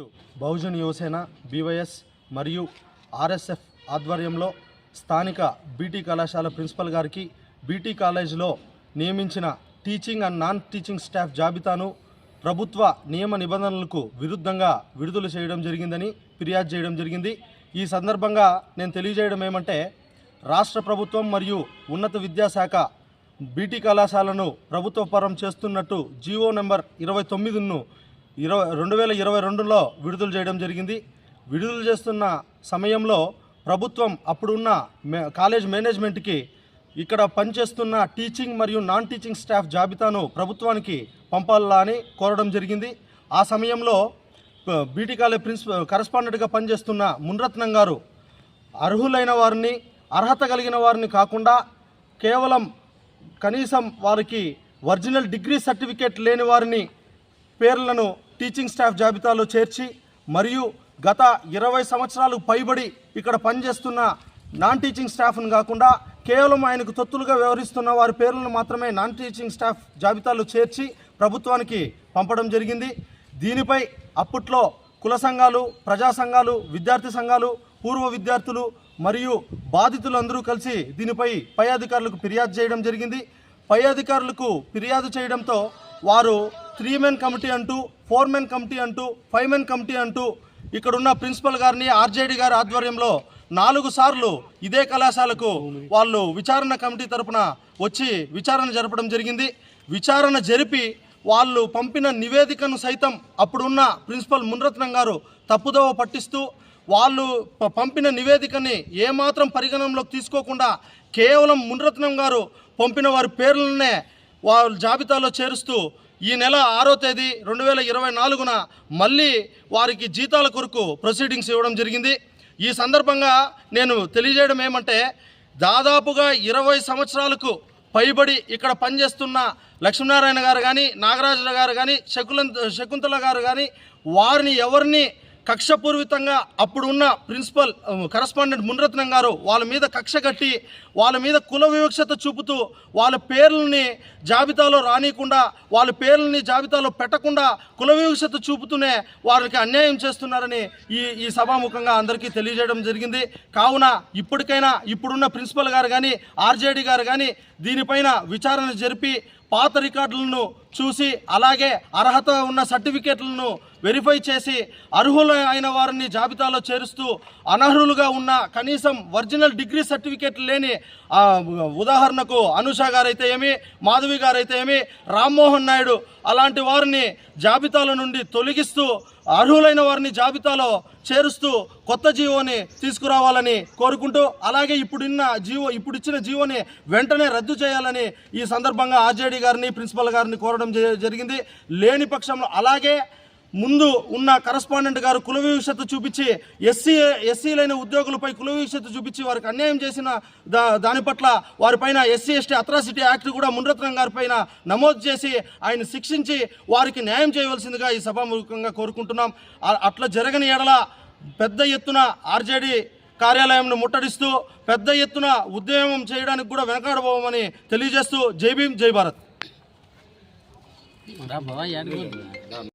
ఈరోజు బహుజన్ యువసేన బీవైఎస్ మరియు ఆర్ఎస్ఎఫ్ ఆధ్వర్యంలో స్థానిక బీటీ కళాశాల ప్రిన్సిపల్ గారికి బీటీ కాలేజీలో నియమించిన teaching and non teaching staff జాబితాను ప్రభుత్వ నియమ నిబంధనలకు విరుద్ధంగా విడుదల చేయడం జరిగిందని ఫిర్యాదు చేయడం జరిగింది. ఈ సందర్భంగా నేను తెలియజేయడం ఏమంటే రాష్ట్ర ప్రభుత్వం మరియు ఉన్నత విద్యాశాఖ బీటీ కళాశాలను ప్రభుత్వ పరం చేస్తున్నట్టు జీవో నెంబర్ ఇరవై తొమ్మిదిను ఇరవై రెండు వేల ఇరవై రెండులో విడుదల చేయడం జరిగింది. విడుదల చేస్తున్న సమయంలో ప్రభుత్వం అప్పుడున్న మే కాలేజ్ మేనేజ్మెంట్కి ఇక్కడ పనిచేస్తున్న టీచింగ్ మరియు నాన్ టీచింగ్ స్టాఫ్ జాబితాను ప్రభుత్వానికి పంపాలా అని కోరడం జరిగింది. ఆ సమయంలో బీటీ కాలేజ్ ప్రిన్సిపల్ కరస్పాండెంట్గా పనిచేస్తున్న మున్రత్నం గారు అర్హులైన వారిని అర్హత కలిగిన వారిని కాకుండా కేవలం కనీసం వారికి ఒరిజినల్ డిగ్రీ సర్టిఫికేట్ లేని వారిని పేర్లను టీచింగ్ స్టాఫ్ జాబితాలో చేర్చి మరియు గత ఇరవై సంవత్సరాలు పైబడి ఇక్కడ పనిచేస్తున్న నాన్ టీచింగ్ స్టాఫ్ను కాకుండా కేవలం ఆయనకు తొత్తులుగా వ్యవహరిస్తున్న వారి పేర్లను మాత్రమే నాన్ టీచింగ్ స్టాఫ్ జాబితాలో చేర్చి ప్రభుత్వానికి పంపడం జరిగింది. దీనిపై అప్పట్లో కుల సంఘాలు ప్రజా సంఘాలు విద్యార్థి సంఘాలు పూర్వ విద్యార్థులు మరియు బాధితులందరూ కలిసి దీనిపై పై అధికారులకు ఫిర్యాదు చేయడం జరిగింది. పై అధికారులకు ఫిర్యాదు చేయడంతో వారు త్రీ మెన్ కమిటీ అంటూ ఫోర్ మెన్ కమిటీ అంటూ ఫైవ్ మెన్ కమిటీ అంటూ ఇక్కడున్న ప్రిన్సిపల్ గారిని ఆర్జేడి గారి ఆధ్వర్యంలో నాలుగు సార్లు ఇదే కళాశాలకు వాళ్ళు విచారణ కమిటీ తరపున వచ్చి విచారణ జరపడం జరిగింది. విచారణ జరిపి వాళ్ళు పంపిన నివేదికను సైతం అప్పుడున్న ప్రిన్సిపల్ మున్రత్నం గారు తప్పుదోవ పట్టిస్తూ వాళ్ళు పంపిన నివేదికని ఏమాత్రం పరిగణనలోకి తీసుకోకుండా కేవలం మున్రత్నం గారు పంపిన వారి పేర్లనే వాళ్ళ జాబితాలో చేరుస్తూ ఈ నెల ఆరో తేదీ రెండు వేల ఇరవై నాలుగున మళ్ళీ వారికి జీతాల కొరకు ప్రొసీడింగ్స్ ఇవ్వడం జరిగింది. ఈ సందర్భంగా నేను తెలియజేయడం ఏమంటే దాదాపుగా ఇరవై సంవత్సరాలకు పైబడి ఇక్కడ పనిచేస్తున్న లక్ష్మీనారాయణ గారు కానీ నాగరాజు గారు కానీ శకుల శకుంతల గారు కానీ వారిని ఎవరిని కక్షపూర్వితంగా అప్పుడు ఉన్న ప్రిన్సిపల్ కరస్పాండెంట్ మున్రత్నం గారు వాళ్ళ మీద కక్ష కట్టి వాళ్ళ మీద కుల వివక్షత చూపుతూ వాళ్ళ పేర్లని జాబితాలో రానియకుండా వాళ్ళ పేర్లని జాబితాలో పెట్టకుండా కుల వివక్షత చూపుతూనే వారికి అన్యాయం చేస్తున్నారని ఈ ఈ సభాముఖంగా అందరికీ తెలియజేయడం జరిగింది. కావున ఇప్పటికైనా ఇప్పుడున్న ప్రిన్సిపల్ గారు కానీ ఆర్జేడీ గారు కానీ దీనిపైన విచారణ జరిపి పాత రికార్డులను చూసి అలాగే అర్హత ఉన్న సర్టిఫికేట్లను వెరిఫై చేసి అర్హులు అయిన వారిని జాబితాలో చేరుస్తూ అనర్హులుగా ఉన్న కనీసం ఒరిజినల్ డిగ్రీ సర్టిఫికేట్ లేని ఉదాహరణకు అనుష గారైతే ఏమి మాధవి గారైతే ఏమి రామ్మోహన్ నాయుడు అలాంటి వారిని జాబితాల నుండి తొలగిస్తూ అర్హులైన వారిని జాబితాలో చేరుస్తూ కొత్త జీవోని తీసుకురావాలని కోరుకుంటూ అలాగే ఇప్పుడున్న జీవో ఇప్పుడు ఇచ్చిన జీవోని వెంటనే రద్దు చేయాలని ఈ సందర్భంగా ఆర్జేడీ గారిని ప్రిన్సిపల్ గారిని కోరడం జ- జరిగింది. లేని పక్షంలో అలాగే ముందు ఉన్న కరస్పాండెంట్ గారు కుల వివక్షత చూపించి ఎస్సీ ఎస్సీలైన ఉద్యోగులపై కుల వివక్షత చూపించి వారికి అన్యాయం చేసిన దా దాని పట్ల వారిపైన ఎస్సీ ఎస్టీ అట్రాసిటీ యాక్ట్ కూడా మున్రత్నం గారి పైన నమోదు చేసి ఆయన శిక్షించి వారికి న్యాయం చేయవలసిందిగా ఈ సభాముఖంగా కోరుకుంటున్నాం. అట్లా జరగని ఎడల పెద్ద ఎత్తున ఆర్జేడీ కార్యాలయంను ముట్టడిస్తూ పెద్ద ఎత్తున ఉద్యమం చేయడానికి కూడా వెనకాడబోమని తెలియజేస్తూ జై భీమ్ జై భారత్. Dá bola, Iago.